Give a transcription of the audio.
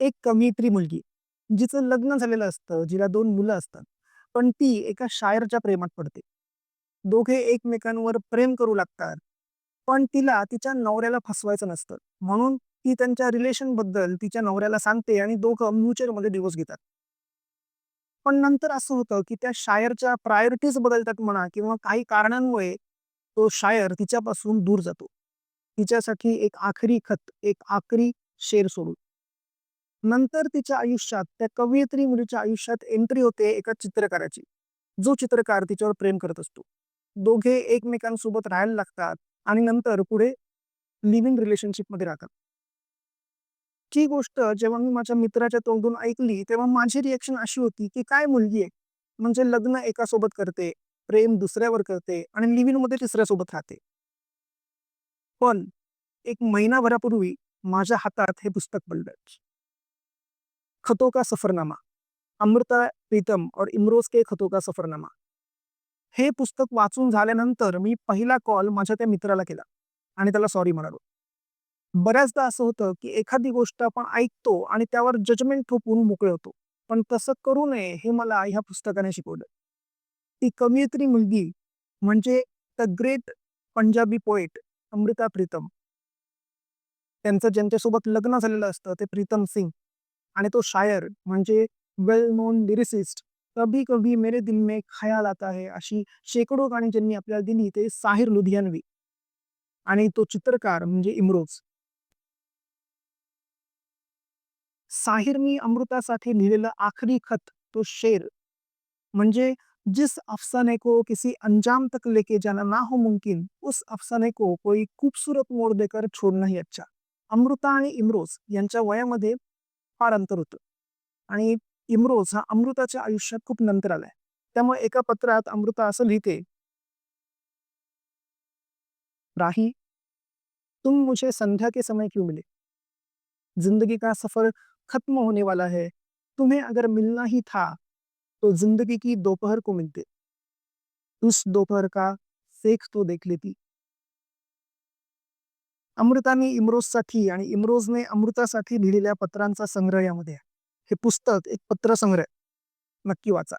एक कवयित्री मुलगी, जिचं लग्न झालेलं असतं, जिला दोन मुलं असतात. पण ती एका शायरच्या प्रेमात पडते. दोघे एकमेकांवर प्रेम करू लागतात. पण तिला तिच्या नवऱ्याला फसवायचं नसतं. म्हणून ती त्यांच्या रिलेशनबद्दल तिच्या नवऱ्याला सांगते आणि दोघं म्युच्युअलमध्ये डिवोर्स घेतात. पण नंतर असं होतं, की त्या शायरच्या प्रायोरिटीज बदलतात म्हणा किंवा काही कारणांमुळे तो शायर तिच्यापासून दूर जातो. तिच्यासाठी एक आखरी खत, एक आखरी शेर सोडून. नंतर तिच्या आयुष्यात, त्या कवयित्री मुलीच्या आयुष्यात एंट्री होते एका चित्रकाराची. जो चित्रकार तिच्यावर प्रेम करत असतो. दोघे एकमेकांसोबत राहायला लागतात आणि नंतर पुढे लिव्हिंग रिलेशनशिप रिलेशनशिपमध्ये राहतात. ती गोष्ट जेव्हा मी माझ्या मित्राच्या तोंडून ऐकली, तेव्हा माझी रिएक्शन अशी होती, की काय मुलगी आहे. म्हणजे लग्न एकासोबत करते, प्रेम दुसऱ्यावर करते आणि लिव्ह इनमध्ये तिसऱ्यासोबत राहते. पण एक महिनाभरापूर्वी माझ्या हातात हे पुस्तक पडलं. खतों का सफरनामा, अमृता प्रीतम और इमरोज के खतों का सफरनामा. हे पुस्तक वाचून झाल्यानंतर मी पहिला कॉल माझ्या त्या मित्राला केला आणि त्याला सॉरी म्हणालो. बऱ्याचदा असं होतं, की एखादी गोष्ट आपण ऐकतो आणि त्यावर जजमेंट ठोपून मोकळे होतो. पण तसं करू नये हे मला ह्या पुस्तकाने शिकवलं. ती कवयित्री मुलगी म्हणजे the great Punjabi poet Amrita Pritam. त्यांचं ज्यांच्यासोबत लग्न झालेलं असतं ते प्रीतम सिंग आणि तो शायर म्हणजे वेल नोन लिरिसिस्ट कभी कभी मेरे दिल में ख्याल आता है अशी शेकडो गाणी ज्यांनी आपल्याला दिली ते साहिर लुधियानवी आणि तो चित्रकार म्हणजे इमरोज. साहिरनी अमृतासाठी लिहिलेलं आखरी खत तो शेर. म्हणजे जिस अफसाने को किसी अंजाम तक लेके जाना ना हो मुमकिन उस अफसाने को कोई खूबसूरत मोड देकर छोडना ही अच्छा. अमृता आणि इमरोज यांच्या वयामध्ये फार अंतर होतं. आणि इम्रोज हा अमृताच्या आयुष्यात खूप नंतर आलाय. त्यामुळे एका पत्रात अमृता असं लिहिते राही तुम मुझे संध्या के समय क्यों मिले? जिंदगी का सफर खत्म होने वाला है। तुम्हें अगर मिलना ही था तो जिंदगी की दोपहर को मिलते। उस दोपहर का सेख तो देख लेती। अमृताने इमरोजसाठी आणि इमरोजने अमृतासाठी लिहिलेल्या पत्रांचा संग्रह यामध्ये आहे. हे पुस्तक एक पत्रसंग्रह नक्की वाचा.